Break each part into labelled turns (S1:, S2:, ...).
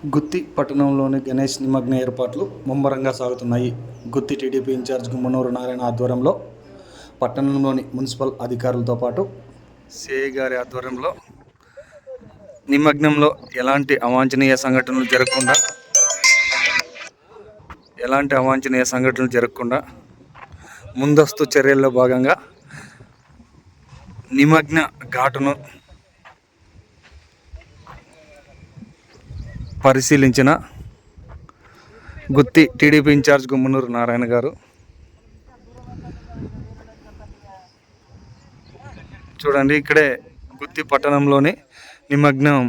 S1: గుత్తి పట్టణంలోని గణేష్ నిమగ్న ఏర్పాట్లు ముమ్మరంగా సాగుతున్నాయి. Gooty TDP in charge Gummanur Narayana ఆధ్వర్యంలో పట్టణంలోని మున్సిపల్ అధికారులతో పాటు సిఐ గారి ఆధ్వర్యంలో నిమగ్నంలో ఎలాంటి అవాంఛనీయ సంఘటనలు జరగకుండా ఎలాంటి అవాంఛనీయ సంఘటనలు జరగకుండా ముందస్తు చర్యల్లో భాగంగా నిమగ్న ఘాటును పరిశీలించిన Gooty TDP in charge Gummanur Narayana గారు. చూడండి ఇక్కడే గుత్తి పట్టణంలోని నిమగ్నం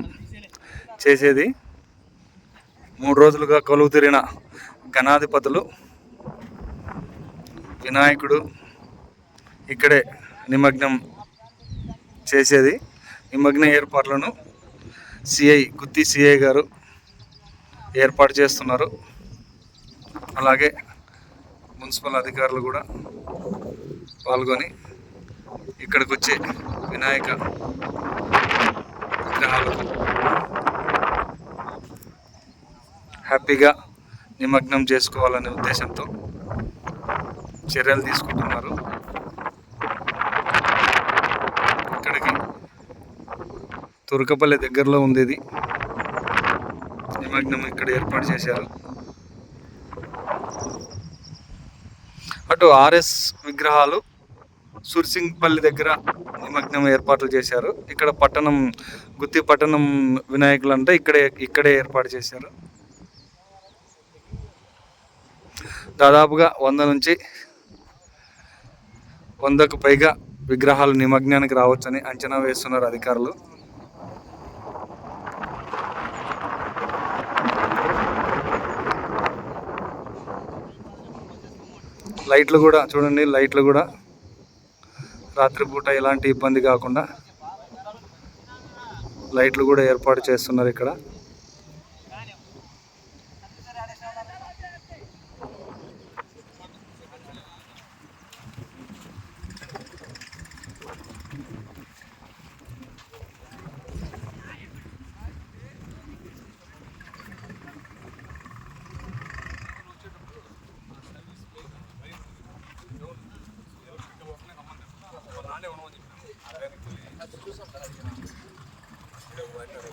S1: చేసేది. మూడు రోజులుగా కొలువు తీరిన గణాధిపతులు వినాయకుడు ఇక్కడే నిమగ్నం చేసేది. నిమగ్న ఏర్పాట్లను సిఐ గుత్తి సిఐ గారు ఏర్పాటు చేస్తున్నారు. అలాగే మున్సిపల్ అధికారులు కూడా పాల్గొని ఇక్కడికి వచ్చే వినాయక విగ్రహాలకు హ్యాపీగా నిమగ్నం చేసుకోవాలనే ఉద్దేశంతో చర్యలు తీసుకుంటున్నారు. ఇక్కడికి తురకపల్లి దగ్గరలో ఉంది ఇది నిమగ్నం ఇక్కడ ఏర్పాటు చేశారు. అటు ఆర్ఎస్ విగ్రహాలు సుర్సింగ్పల్లి దగ్గర నిమగ్నం ఏర్పాట్లు చేశారు. ఇక్కడ పట్టణం గుత్తి పట్టణం వినాయకులు అంటే ఇక్కడే ఇక్కడే ఏర్పాటు చేశారు. దాదాపుగా వంద నుంచి వందకు పైగా విగ్రహాలు నిమగ్నానికి రావచ్చని అంచనా వేస్తున్నారు అధికారులు. లైట్లు కూడా చూడండి లైట్లు కూడా. రాత్రిపూట ఎలాంటి ఇబ్బంది కాకుండా లైట్లు కూడా ఏర్పాటు చేస్తున్నారు ఇక్కడ.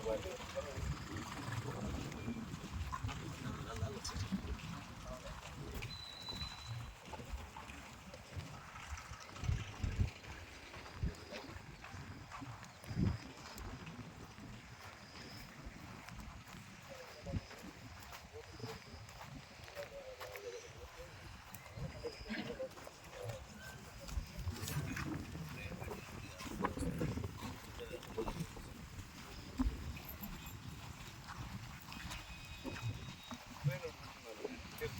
S1: Thank you.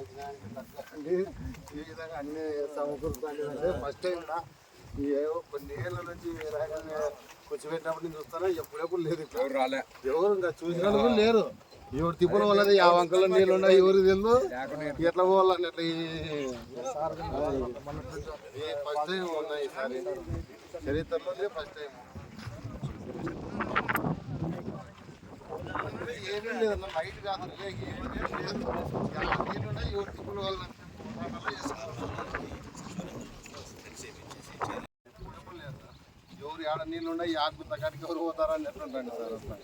S2: ఈ విధంగా అన్ని సమకూరుతాయి ఫస్ట్ టైం నా ఏవో కొన్ని ఏళ్ళ నుంచి రకంగా కూర్చోబెట్టినప్పుడు నేను చూస్తానా ఎప్పుడెప్పుడు లేదు
S3: ఎవరు రాలే?
S2: ఎవరు ఇంకా చూసిన కూడా లేరు. ఎవరు తిప్పడం వల్లది ఆ వంకలో నీళ్ళు ఉన్నాయి ఎవరు తెలుసు ఎట్లా పోవాలని ఎట్లా ఫస్ట్ టైం ఉన్నాయి ఈసారి. చరిత్రలోనే ఫస్ట్ టైం ఏమీ లేదన్న లైట్ కాదు ఏమీ లేదు నీళ్ళు ఉన్నాయి ఎవరు తిప్పడం వల్ల ఎవరు ఏడ నీళ్ళు ఉన్నాయి ఈ ఆకు తగ్గడానికి ఎవరు పోతారా అని ఎట్లుంటండి సార్ అట్లా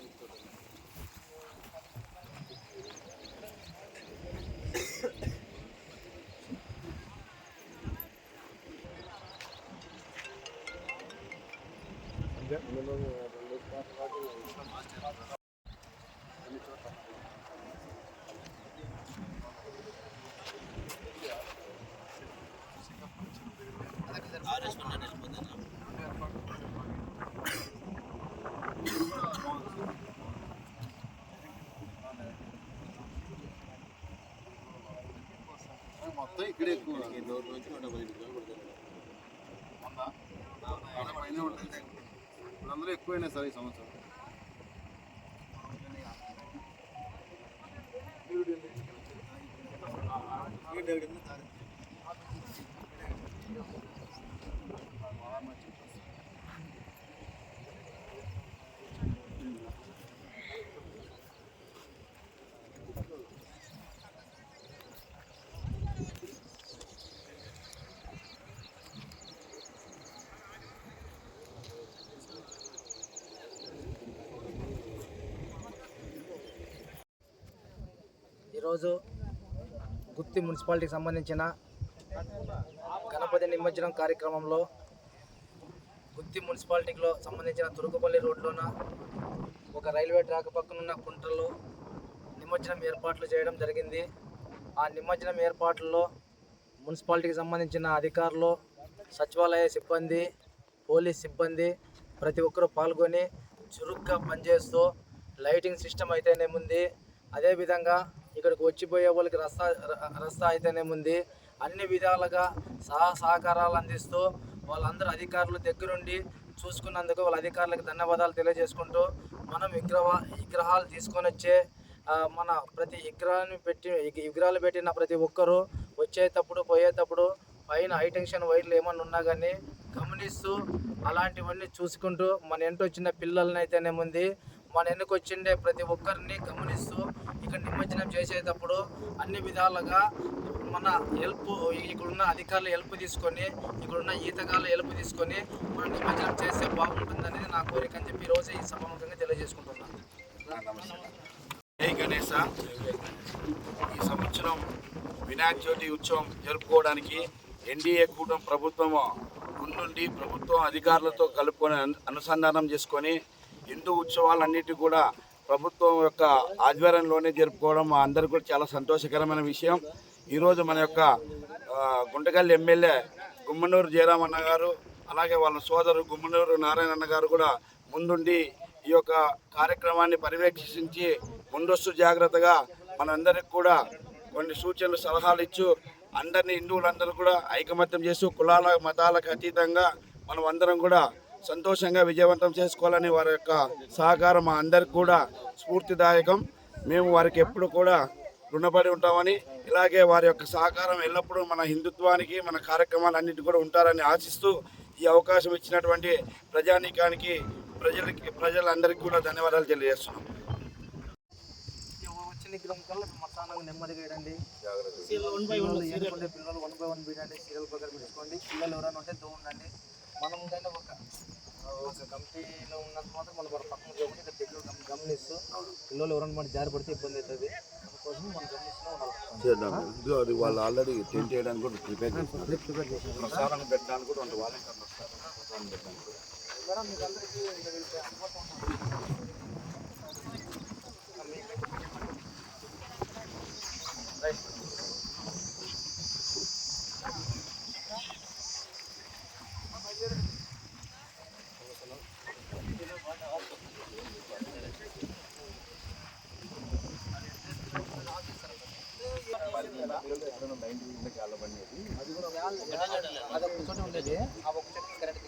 S2: మొత్తం ఇక్కడే ఎక్కువ వందా? ఆడ పైనే ఉంటుంది. ఇప్పుడందరూ ఎక్కువైనాయి సార్ ఈ సంవత్సరం
S4: ఈరోజు గుత్తి మున్సిపాలిటీకి సంబంధించిన గణపతి నిమజ్జనం కార్యక్రమంలో గుత్తి మున్సిపాలిటీలో సంబంధించిన తురుకుపల్లి రోడ్లోన ఒక రైల్వే ట్రాక్ పక్కనున్న కుంటల్లో నిమజ్జనం ఏర్పాట్లు చేయడం జరిగింది. ఆ నిమజ్జనం ఏర్పాట్లలో మున్సిపాలిటీకి సంబంధించిన అధికారులు సచివాలయ సిబ్బంది పోలీస్ సిబ్బంది ప్రతి ఒక్కరూ పాల్గొని చురుగ్గా పనిచేస్తూ లైటింగ్ సిస్టమ్ అయితేనేముంది. అదేవిధంగా ఇక్కడికి వచ్చిపోయే వాళ్ళకి రస్తా రస్తా రస్తా అయితేనేముంది అన్ని విధాలుగా సహా సహకారాలు అందిస్తూ వాళ్ళందరూ అధికారులు దగ్గరుండి చూసుకున్నందుకు వాళ్ళ అధికారులకు ధన్యవాదాలు తెలియజేసుకుంటూ మనం విగ్రహ విగ్రహాలు తీసుకొని వచ్చే మన ప్రతి విగ్రహాన్ని పెట్టి విగ్రహాలు పెట్టిన ప్రతి ఒక్కరూ వచ్చేటప్పుడు పోయేటప్పుడు పైన హైటెన్షన్ వైర్లు ఏమన్నా ఉన్నా కానీ గమనిస్తూ అలాంటివన్నీ చూసుకుంటూ మన ఎంట వచ్చిన పిల్లల్ని అయితేనేముంది మన వెనుక వచ్చిండే ప్రతి ఒక్కరిని గమనిస్తూ ఇక్కడ నిమజ్జనం చేసేటప్పుడు అన్ని విధాలుగా మన హెల్ప్ ఇక్కడున్న అధికారులు హెల్ప్ తీసుకొని ఇక్కడున్న ఈతగాళ్ళు హెల్ప్ తీసుకొని మనం నిమజ్జనం చేస్తే బాగుంటుందనేది నా కోరిక అని చెప్పి ఈరోజు ఈ సభాముఖంగా తెలియజేసుకుంటున్నాను.
S5: జై గణేశ ఈ సంవత్సరం వినాయక చవితి ఉత్సవం జరుపుకోవడానికి ఎన్డీఏ కూటమి ప్రభుత్వం ముందుండి ప్రభుత్వం అధికారులతో కలుపుకొని అనుసంధానం చేసుకొని హిందూ ఉత్సవాలన్నిటి కూడా ప్రభుత్వం యొక్క ఆధ్వర్యంలోనే జరుపుకోవడం మా అందరికీ కూడా చాలా సంతోషకరమైన విషయం. ఈరోజు మన యొక్క ఆ, ఎమ్మెల్యే గుమ్మనూరు జయరామన్న గారు అలాగే వాళ్ళ సోదరు గుమ్మనూరు నారాయణ గారు కూడా ముందుండి ఈ యొక్క కార్యక్రమాన్ని పర్యవేక్షించి ముందస్తు జాగ్రత్తగా మనందరికి కూడా కొన్ని సూచనలు సలహాలు ఇచ్చు అందరినీ హిందువులందరూ కూడా ఐకమత్యం చేస్తూ కులాల మతాలకు అతీతంగా మనం అందరం కూడా సంతోషంగా విజయవంతం చేసుకోవాలని వారి యొక్క సహకారం మా అందరికి కూడా స్ఫూర్తిదాయకం. మేము వారికి ఎప్పుడు కూడా రుణపడి ఉంటామని ఇలాగే వారి యొక్క సహకారం ఎల్లప్పుడూ మన హిందుత్వానికి మన కార్యక్రమాలన్నిటి కూడా ఉంటారని ఆశిస్తూ ఈ అవకాశం ఇచ్చినటువంటి ప్రజానీకానికి ప్రజలకి ప్రజలందరికీ కూడా ధన్యవాదాలు తెలియజేస్తున్నాం.
S4: కల్లా నెమ్మదిగా వేయండి పిల్లలు వన్ బై వన్ బీడండి సీరియల్ ప్రకారం పెట్టుకోండి. పిల్లలు ఎవరైనా ఉంటే దో ఉండండి మనం కానీ ఒక ఒక కమిటీలో ఉన్నంత మాత్రం మనం వాళ్ళ పక్కన పోకుండా ఇక్కడ గమ- గమనిస్తూ పిల్లలు ఎవరైనా మన జారి పడితే ఇబ్బంది అవుతుంది. అందుకోసం మనం గమనిస్తూ
S5: వాళ్ళు ఆల్రెడీ టెంట్ చేయడానికి కూడా ప్రిపేర్ చేస్తున్నారు.
S4: ప్రిపేర్
S5: పెట్టడానికి కూడా వాలంటీర్లు వస్తారు. ప్రసాదం పెట్టడానికి
S4: మేడం మీకు అందరికీ అది? ఒక చోట ఉండేది. ఆ ఒక చోట కరెంట్